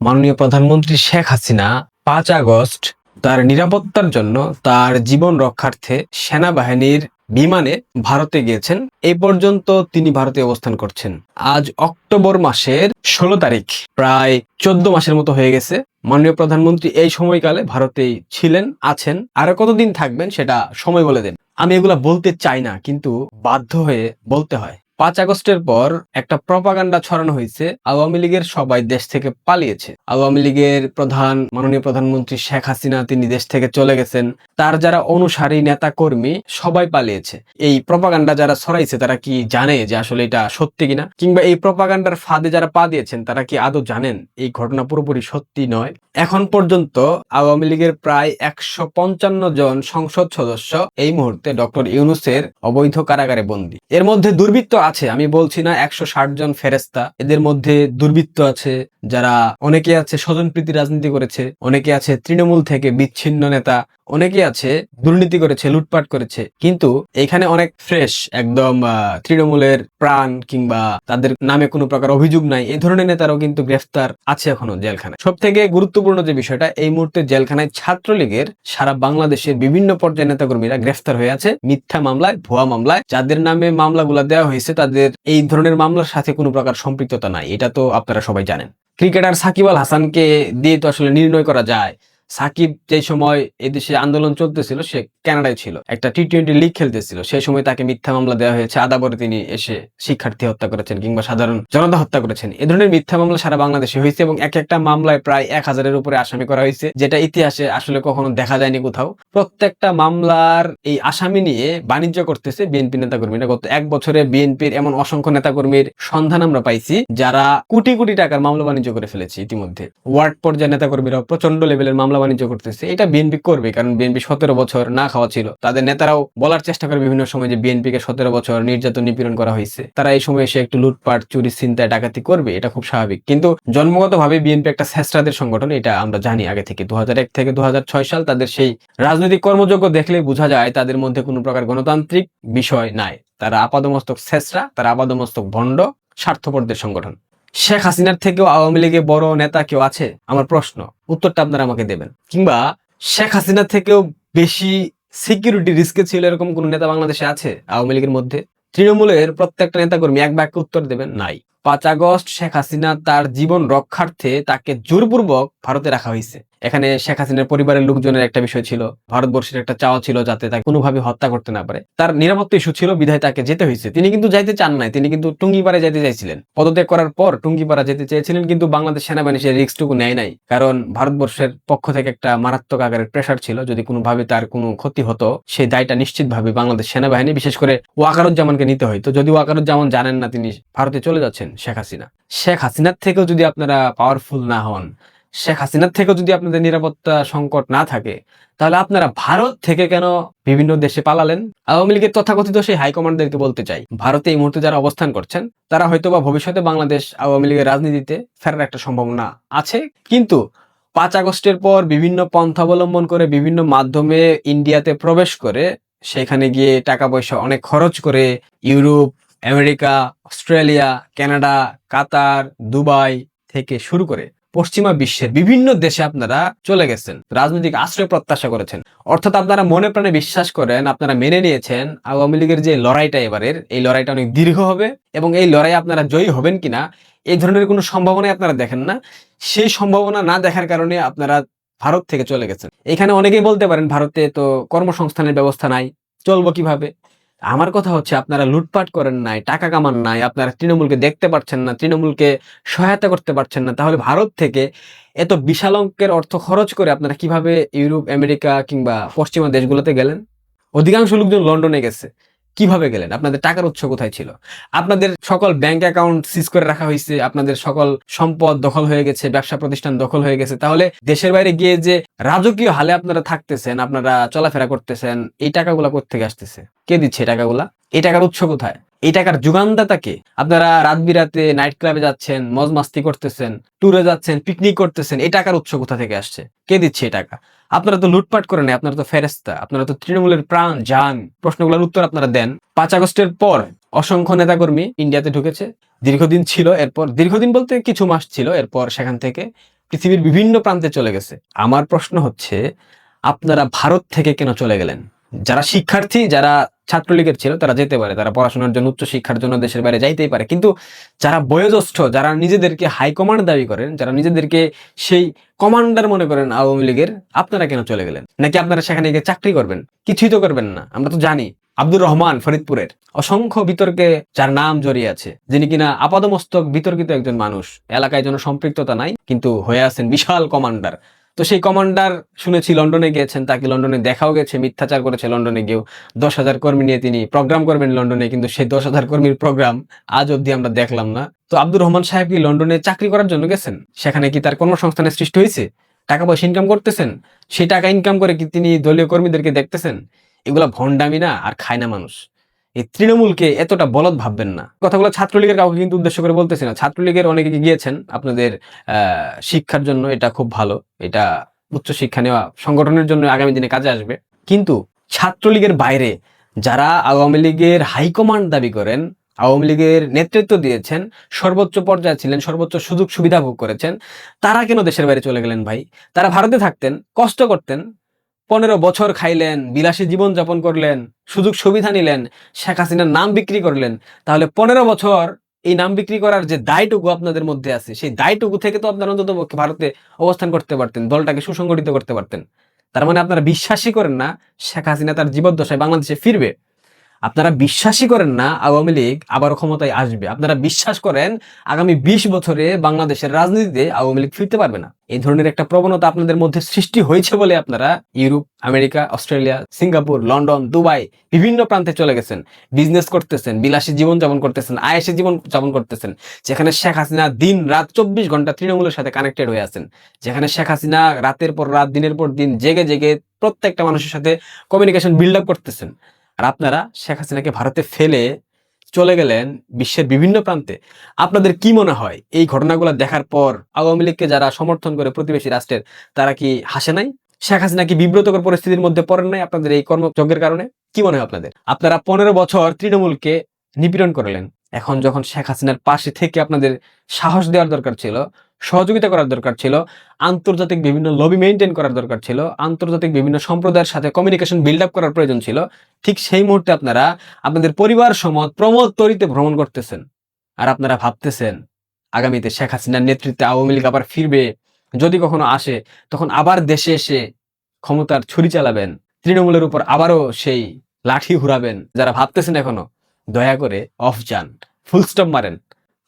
মাননীয় প্রধানমন্ত্রী শেখ হাসিনা পাঁচ আগস্ট তার নিরাপত্তার জন্য তার জীবন রক্ষার্থে সেনাবাহিনীর বিমানে ভারতে গিয়েছেন। এই পর্যন্ত তিনি ভারতে অবস্থান করছেন। আজ অক্টোবর মাসের ষোলো তারিখ, প্রায় চোদ্দ মাসের মতো হয়ে গেছে। মাননীয় প্রধানমন্ত্রী এই সময়কালে ভারতেই ছিলেন, আছেন। আরও কতদিন থাকবেন সেটা সময় বলে দেন। আমি এগুলা বলতে চাই না, কিন্তু বাধ্য হয়ে বলতে হয়। পাঁচ আগস্টের পর একটা প্রপাগান্ডা ছড়ানো হয়েছে। আওয়ামী লীগের সবাই দেশ থেকে পালিয়েছে। আওয়ামী লীগের প্রধান, মাননীয় প্রধানমন্ত্রী শেখ হাসিনা, তিনি দেশ থেকে চলে গেছেন। তার যারা অনুসারী নেতা কর্মী সবাই পালিয়েছে। এই প্রপাগান্ডা যারা ছড়াইছে, তারা কি জানে যে আসলে এটা সত্যি কিনা? কিংবা এই প্রপাগান্ডার ফাঁদে যারা পা দিয়েছেন, তারা কি আদৌ জানেন এই ঘটনা পুরোপুরি সত্যি নয়? এখন পর্যন্ত আওয়ামী লীগের প্রায় একশো পঞ্চান্ন জন সংসদ সদস্য এই মুহূর্তে ডক্টর ইউনুসের অবৈধ কারাগারে বন্দী। এর মধ্যে দুর্বৃত্ত আছে। আমি বলছি না একশো ষাট জন ফেরেস্তা এদের মধ্যে দুর্বৃত্ত আছে, যারা অনেকে আছে স্বজনপ্রীতি রাজনীতি করেছে, অনেকে আছে তৃণমূল থেকে বিচ্ছিন্ন নেতা অনেকে আছে, দুর্নীতি করেছে, লুটপাট করেছে, কিন্তু এখানে অনেক ফ্রেশ একদম তৃণমূলের প্রাণ কিংবা তাদের নামে কোনো প্রকার অভিযোগ নাই এই ধরনের নেতারাও কিন্তু গ্রেফতার আছে এখনও জেলখানায়। সব থেকে গুরুত্বপূর্ণ যে বিষয়টা, এই মুহূর্তে জেলখানায় ছাত্রলীগের সারা বাংলাদেশের বিভিন্ন পর্যায়ের নেতাকর্মীরা গ্রেফতার হয়ে আছে, মিথ্যা মামলায়, ভুয়া মামলায়, যাদের নামে মামলাগুলো দেওয়া হয়েছে, তাদের এই ধরনের মামলার সাথে কোনো প্রকার সম্পৃক্ততা নাই, এটা তো আপনারা সবাই জানেন। ক্রিকেটার সাকিব আল হাসানকে দিয়ে তো আসলে নির্ণয় করা যায় সাকিব যে সময় এদেশে আন্দোলন চলতেছিল, সে কানাডায় ছিল। একটা টি টোয়েন্টি লিগ খেলতেছিল। সেই সময় তাকে মিথ্যা মামলা দেওয়া হয়েছে। আদাবরে তিনি এসে শিক্ষার্থী হত্যা করেছেন কিংবা সাধারণ জনতা হত্যা করেছেন। এ ধরনের মিথ্যা মামলা সারা বাংলাদেশে হয়েছে এবং এক একটা মামলায় প্রায় এক হাজারের উপরে আসামি করা হয়েছে, যেটা ইতিহাসে আসলে কখনো দেখা যায়নি কোথাও। প্রত্যেকটা মামলার এই আসামি নিয়ে বাণিজ্য করতেছে বিএনপি নেতাকর্মীরা গত এক বছরে বিএনপির এমন অসংখ্য নেতাকর্মীর সন্ধান আমরা পাইছি, যারা কোটি কোটি টাকার মামলা বাণিজ্য করে ফেলেছে ইতিমধ্যে। ওয়ার্ড পর্যায়ে নেতাকর্মীরা প্রচণ্ড লেভেলের মামলা বাণিজ্য করতেছে, এটা বিএনপি করবে, কারণ বিএনপি সতেরো বছর না খাওয়া ছিল। তাদের নেতারাও বলার চেষ্টা করে বিভিন্ন সময় যে বিএনপি কে সতেরো বছর নির্যাতন নিপীড়ন করা হয়েছে। তারা এই সময় এসে একটু লুটপাট চুরি চিন্তায় ডাকাতি করবে, এটা খুব স্বাভাবিক। কিন্তু জন্মগতভাবে বিএনপি একটা শেষরাদের সংগঠন, এটা আমরা জানি আগে থেকে। দু হাজার এক থেকে দু হাজার ছয় সাল তাদের সেই রাজনৈতিক কর্মযোগ্য দেখলে বোঝা যায় তাদের মধ্যে কোনো প্রকার গণতান্ত্রিক বিষয় নাই। তারা আপাদমস্তক শেষরা তারা আপাদমস্তক ভণ্ড, স্বার্থপরদের সংগঠন। শেখ হাসিনার থেকেও আওয়ামী লীগে বড় নেতা কেউ আছে? আমার প্রশ্ন। উত্তরটা আপনারা আমাকে দেবেন। কিংবা শেখ হাসিনার থেকেও বেশি সিকিউরিটি রিস্কে ছিল এরকম কোন নেতা বাংলাদেশে আছে আওয়ামী লীগের মধ্যে? তৃণমূলের প্রত্যেকটা নেতাকর্মী এক বাক্যে উত্তর দেবেন, নাই। পাঁচ আগস্ট শেখ হাসিনা তার জীবন রক্ষার্থে তাকে জোরপূর্বক ভারতে রাখা হয়েছে। এখানে শেখ হাসিনার পরিবারের লোকজনের একটা বিষয় ছিল, ভারতবর্ষের একটা চাওয়া ছিল যাতে তাকে কোনোভাবে হত্যা করতে না পারে। তার নিরাপত্তা ইস্যু ছিল, বিধায় তাকে যেতে হয়েছে। তিনি কিন্তু যাইতে চান নাই, তিনি কিন্তু টুঙ্গিপাড়ে যেতে চাইছিলেন। পদত্যাগ করার পর টুঙ্গিপাড়া যেতে চেয়েছিলেন, কিন্তু বাংলাদেশ সেনাবাহিনী সেই রিস্কটুকু নেয় নাই। কারণ ভারতবর্ষের পক্ষ থেকে একটা মারাত্মক আকারের প্রেশার ছিল, যদি কোনোভাবে তার কোনো ক্ষতি হতো, সেই দায়টা নিশ্চিতভাবে বাংলাদেশ সেনাবাহিনী, বিশেষ করে ওয়াকারুজ্জামানকে নিতে হইতো যদি ওয়াকারুজ্জামান জানেন না তিনি ভারতে চলে যাচ্ছেন শেখ হাসিনা। শেখ হাসিনার থেকেও যদি আপনারা পাওয়ারফুল না হন শেখ হাসিনার থেকেও যদি আপনাদের নিরাপত্তা সংকট না থাকে, তাহলে আপনারা ভারত থেকে কেন বিভিন্ন দেশে পালালেন? আওয়ামী লীগের তথাকথিত সেই হাইকমান্ডদেরকে বলতে চাই, ভারতে এই মুহূর্তে যারা অবস্থান করছেন, তারা হয়তো বা ভবিষ্যতে বাংলাদেশ আওয়ামী লীগের রাজনীতিতে ফেরার একটা সম্ভাবনা আছে। কিন্তু পাঁচ আগস্টের পর বিভিন্ন পন্থা অবলম্বন করে বিভিন্ন মাধ্যমে ইন্ডিয়াতে প্রবেশ করে, সেখানে গিয়ে টাকা পয়সা অনেক খরচ করে Europe, America, Australia, Canada, Qatar, Dubai থেকে শুরু করে পশ্চিমা বিশ্বের বিভিন্ন দেশে আপনারা চলে গেছেন, রাজনৈতিক আশ্রয় প্রত্যাশা করেছেন। অর্থাৎ আপনারা মনে প্রাণে বিশ্বাস করেন, আপনারা মেনে নিয়েছেন আওয়ামী লীগের যে লড়াইটা এবারের, এই লড়াইটা অনেক দীর্ঘ হবে এবং এই লড়াই আপনারা জয়ী হবেন কিনা, এই ধরনের কোনো সম্ভাবনাই আপনারা দেখেন না। সেই সম্ভাবনা না দেখার কারণে আপনারা ভারত থেকে চলে গেছেন। এখানে অনেকেই বলতে পারেন, ভারতে তো কর্মসংস্থানের ব্যবস্থা নাই, চলবো কীভাবে? আমার কথা হচ্ছে আপনারা লুটপাট করেন নাই, টাকা কামান নাই, আপনারা তৃণমূলকে দেখতে পারছেন না, তৃণমূলকে সহায়তা করতে পারছেন না। তাহলে ভারত থেকে এত বিশাল অঙ্কের অর্থ খরচ করে আপনারা কীভাবে ইউরোপ, আমেরিকা কিংবা পশ্চিমা দেশগুলোতে গেলেন? অধিকাংশ লোকজন লন্ডনে গেছে। কীভাবে গেলেন? আপনাদের টাকার উৎস কোথায় ছিল? আপনাদের সকল ব্যাংক অ্যাকাউন্ট সিজ করে রাখা হয়েছে, আপনাদের সকল সম্পদ দখল হয়ে গেছে, ব্যবসা প্রতিষ্ঠান দখল হয়ে গেছে। তাহলে দেশের বাইরে গিয়ে যে রাজকীয় হালে আপনারা থাকতেছেন, আপনারা চলাফেরা করতেছেন, এই টাকাগুলা কোথেকে আসতেছে? কে দিচ্ছে টাকাগুলা? এই টাকার উৎস কোথায়? এই টাকার যোগানদাতা কে? আপনারা রাত বিরাতে নাইট ক্লাবে যাচ্ছেন মজ মাস্তি করতেছেন ট্যুরে যাচ্ছেন পিকনিক করতেছেন, এই টাকার উৎস কোথা থেকে আসছে? কে দিচ্ছে এই টাকা? আপনারা তো লুটপাট করে নেয় আপনারা তো ফেরেস্তা আপনারা তো তৃণমূলের প্রাণ যান প্রশ্নগুলোর উত্তর আপনারা দেন। পাঁচ আগস্টের পর অসংখ্য নেতাকর্মী ইন্ডিয়াতে ঢুকেছে। দীর্ঘদিন ছিল, এরপর, দীর্ঘদিন বলতে কিছু মাস ছিল, এরপর সেখান থেকে পৃথিবীর বিভিন্ন প্রান্তে চলে গেছে। আমার প্রশ্ন হচ্ছে, আপনারা ভারত থেকে কেন চলে গেলেন? যারা শিক্ষার্থী, যারা ছাত্রলীগের ছিল, তারা যেতে পারে। তারা পড়াশোনার জন্য, উচ্চ শিক্ষার জন্য দেশের বাইরে যাইতেই পারে। কিন্তু যারা বয়োজ্যেষ্ঠ, যারা নিজেদেরকে হাইকমান্ড দাবি করেন, যারা নিজেদেরকে সেই কমান্ডার মনে করেন আওয়ামী লীগের, আপনারা কেন চলে গেলেন? নাকি আপনারা সেখানে গিয়ে চাকরি করবেন? কিছুই তো করবেন না। আমরা তো জানি, আব্দুর রহমান ফরিদপুরের অসংখ্য বিতর্কে যার নাম জড়িয়ে আছে, যিনি কিনা আপাদমস্তক বিতর্কিত একজন মানুষ। এলাকায় যেন সম্পৃক্ততা নাই, কিন্তু হয়ে আছেন বিশাল কমান্ডার তো সেই কমান্ডার শুনেছি লন্ডনে গিয়েছেন, তাকে লন্ডনে দেখাও গেছে, মিথ্যাচার করেছে লন্ডনে গিয়েও। দশ হাজার কর্মী নিয়ে তিনি প্রোগ্রাম করবেন লন্ডনে, কিন্তু সেই দশ হাজার কর্মীর প্রোগ্রাম আজ অব্দি আমরা দেখলাম না। তো আব্দুর রহমান সাহেব কি লন্ডনে চাকরি করার জন্য গেছেন? সেখানে কি তার কর্মসংস্থানের সৃষ্টি হয়েছে? টাকা পয়সা ইনকাম করতেছেন? সেই টাকা ইনকাম করে কি তিনি দলীয় কর্মীদেরকে দেখতেছেন? এগুলা ভণ্ডামি না, আর খায় না মানুষ। এই তৃণমূলকে এতটা বলদ ভাববেন না। কথাগুলো ছাত্রলীগের কাউকে কিন্তু উদ্দেশ্য করে বলতেছি না। ছাত্রলীগের অনেকে গিয়েছেন, আপনাদের শিক্ষার জন্য এটা খুব ভালো। এটা উচ্চশিক্ষা নেওয়া সংগঠনের জন্য আগামী দিনে কাজে আসবে। কিন্তু ছাত্রলীগের বাইরে যারা আওয়ামী লীগের হাইকমান্ড দাবি করেন, আওয়ামী লীগের নেতৃত্ব দিয়েছেন, সর্বোচ্চ পর্যায়ে ছিলেন, সর্বোচ্চ সুযোগ সুবিধা ভোগ করেছেন, তারা কেন দেশের বাইরে চলে গেলেন ভাই? তারা ভারতে থাকতেন, কষ্ট করতেন পনেরো বছর খাইলেন, বিলাসী জীবন যাপন করলেন, সুযোগ সুবিধা নিলেন, শেখ হাসিনার নাম বিক্রি করলেন। তাহলে পনেরো বছর এই নাম বিক্রি করার যে দায়টুকু আপনাদের মধ্যে আছে, সেই দায়টুকু থেকে তো আপনারা অন্তত ভারতে অবস্থান করতে পারতেন, দলটাকে সুসংগঠিত করতে পারতেন। তার মানে আপনারা বিশ্বাসই করেন না, শেখ হাসিনা তার জীবদ্দশায় বাংলাদেশে ফিরবে। আপনারা বিশ্বাসই করেন না, আওয়ামী লীগ আবার ক্ষমতায় আসবে। আপনারা বিশ্বাস করেন, আগামী বিশ বছরে বাংলাদেশের রাজনীতিতে আওয়ামী লীগ ফিরতে পারবে না। এই ধরনের একটা প্রবণতা আপনাদের মধ্যে সৃষ্টি হয়েছে বলে আপনারা Europe, America, Australia, Singapore, London, Dubai বিভিন্ন প্রান্তে চলে গেছেন। বিজনেস করতেছেন, বিলাসী জীবন যাপন করতেছেন, আয়েসি জীবন যাপন করতেছেন, যেখানে শেখ হাসিনা দিন রাত চব্বিশ ঘণ্টা তৃণমূলের সাথে কানেক্টেড হয়ে আছেন। যেখানে শেখ হাসিনা রাতের পর রাত, দিনের পর দিন জেগে জেগে প্রত্যেকটা মানুষের সাথে কমিউনিকেশন বিল্ড আপ করতেছেন। আর আপনারা শেখ হাসিনাকে ভারতে ফেলে চলে গেলেন বিশ্বের বিভিন্ন প্রান্তে। আপনাদের কি মনে হয়? এই ঘটনাগুলো দেখার পর আওয়ামী লীগকে যারা সমর্থন করে প্রতিবেশী রাষ্ট্রের, তারা কি হাসে নাই? শেখ হাসিনা কি বিব্রতকর পরিস্থিতির মধ্যে পড়েন নাই আপনাদের এই কর্মযজ্ঞের কারণে? কি মনে হয় আপনাদের? আপনারা পনেরো বছর তৃণমূলকে নিপীড়ন করলেন। এখন যখন শেখ হাসিনার পাশে থেকে আপনাদের সাহস দেওয়ার দরকার ছিল, সহযোগিতা করার দরকার ছিল, আন্তর্জাতিক বিভিন্ন লবি মেনটেন করার দরকার ছিল, আন্তর্জাতিক বিভিন্ন সম্প্রদায়ের সাথে কমিউনিকেশন বিল্ড আপ করার প্রয়োজন ছিল, ঠিক সেই মুহূর্তে আপনারা আপনাদের পরিবার সমত প্রমোদ তরিতে ভ্রমণ করতেছেন। আর আপনারা ভাবতেছেন, আগামীতে শেখ হাসিনার নেতৃত্বে আওয়ামী লীগ আবার ফিরবে, যদি কখনো আসে, তখন আবার দেশে এসে ক্ষমতার ছুরি চালাবেন, তৃণমূলের উপর আবারও সেই লাঠি ঘুরাবেন, যারা ভাবতেছেন এখনও। দয়া করে অফ যান। ফুল স্টপ মারেন।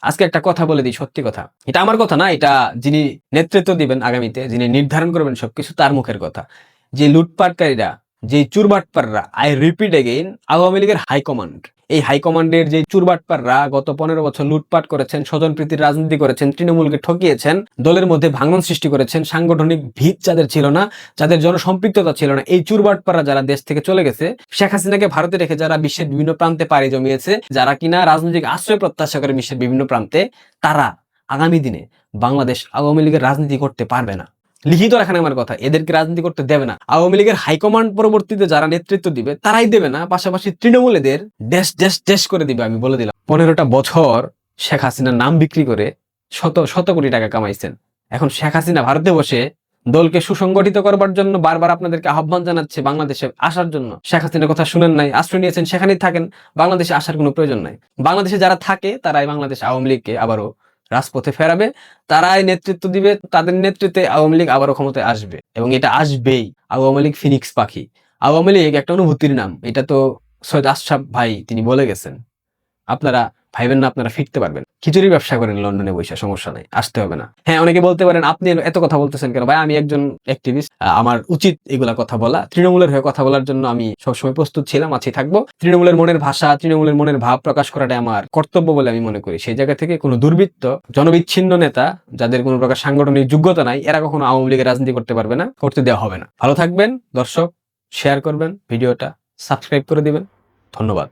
আজকে একটা কথা বলে দিই, সত্যি কথা। এটা আমার কথা না, এটা যিনি নেতৃত্ব দিবেন আগামীতে, যিনি নির্ধারণ করবেন সবকিছু, তার মুখের কথা। যে লুটপাটকারীরা, যে চুরবাটপাররা আই রিপিট এগেইন আওয়ামী লীগের হাইকমান্ড এই হাইকমান্ডের যে চুরবাটপাররা গত পনেরো বছর লুটপাট করেছেন স্বজনপ্রীতির রাজনীতি করেছেন, তৃণমূলকে ঠকিয়েছেন, দলের মধ্যে ভাঙন সৃষ্টি করেছেন, সাংগঠনিক ভিত যাদের ছিল না, যাদের জনসম্পৃক্ততা ছিল না, এই চুরবাটপাররা যারা দেশ থেকে চলে গেছে, শেখ হাসিনাকে ভারতে রেখে যারা বিশ্বের বিভিন্ন প্রান্তে পাড়ি জমিয়েছে, যারা কিনা রাজনৈতিক আশ্রয় প্রত্যাশা করে বিশ্বের বিভিন্ন প্রান্তে, তারা আগামী দিনে বাংলাদেশ আওয়ামী লীগের রাজনীতি করতে পারবে না। লিখিত রাখেন আমার কথা, এদেরকে রাজনীতি করতে দেবে না। আওয়ামী লীগের হাইকমান্ড পরবর্তীতে যারা নেতৃত্ব দিবে, তারাই দেবে না, পাশাপাশি তৃণমূল এদের দেশ দেশ দেশ করে দিবে, আমি বলে দিলাম। পনেরোটা বছর শেখ হাসিনার নাম বিক্রি করে শত শত কোটি টাকা কামাইছেন। এখন শেখ হাসিনা ভারতে বসে দলকে সুসংগঠিত করবার জন্য বারবার আপনাদেরকে আহ্বান জানাচ্ছে, বাংলাদেশে আসার জন্য। শেখ হাসিনার কথা শুনেন নাই, আশ্রয় নিয়েছেন, সেখানেই থাকেন, বাংলাদেশে আসার কোনো প্রয়োজন নাই। বাংলাদেশে যারা থাকে, তারাই বাংলাদেশ আওয়ামী লীগকে আবারও রাজপথে ফেরাবে, তারাই নেতৃত্ব দিবে, তাদের নেতৃত্বে আওয়ামী লীগ আবারও ক্ষমতায় আসবে। এবং এটা আসবেই। আওয়ামী লীগ ফিনিক্স পাখি। আওয়ামী লীগ একটা অনুভূতির নাম। এটা তো সৈয়দ আশরাফ ভাই তিনি বলে গেছেন। আপনারা ভাইবেন না, আপনারা ফিরতে পারবেন। খিচুড়ি ব্যবসা করেন লন্ডনে বসে, সমস্যা নাই, আসতে হবে না। হ্যাঁ অনেকে বলতে পারেন, আপনি এত কথা বলতেছেন কেন? ভাই, আমি একজন অ্যাক্টিভিস্ট আমার উচিত এগুলা কথা বলা। তৃণমূলের হয়ে কথা বলার জন্য আমি সবসময় প্রস্তুত ছিলাম, আছি, থাকব। তৃণমূলের মনের ভাষা, তৃণমূলের মনের ভাব প্রকাশ করাটা আমার কর্তব্য বলে আমি মনে করি। সেই জায়গা থেকে কোনো দুর্বৃত্ত, জনবিচ্ছিন্ন নেতা, যাদের কোনো প্রকার সাংগঠনিক যোগ্যতা নাই, এরা কখনো আওয়ামী লীগের রাজনীতি করতে পারবে না, করতে দেওয়া হবে না। ভালো থাকবেন, দর্শক শেয়ার করবেন, ভিডিওটা সাবস্ক্রাইব করে দিবেন। ধন্যবাদ।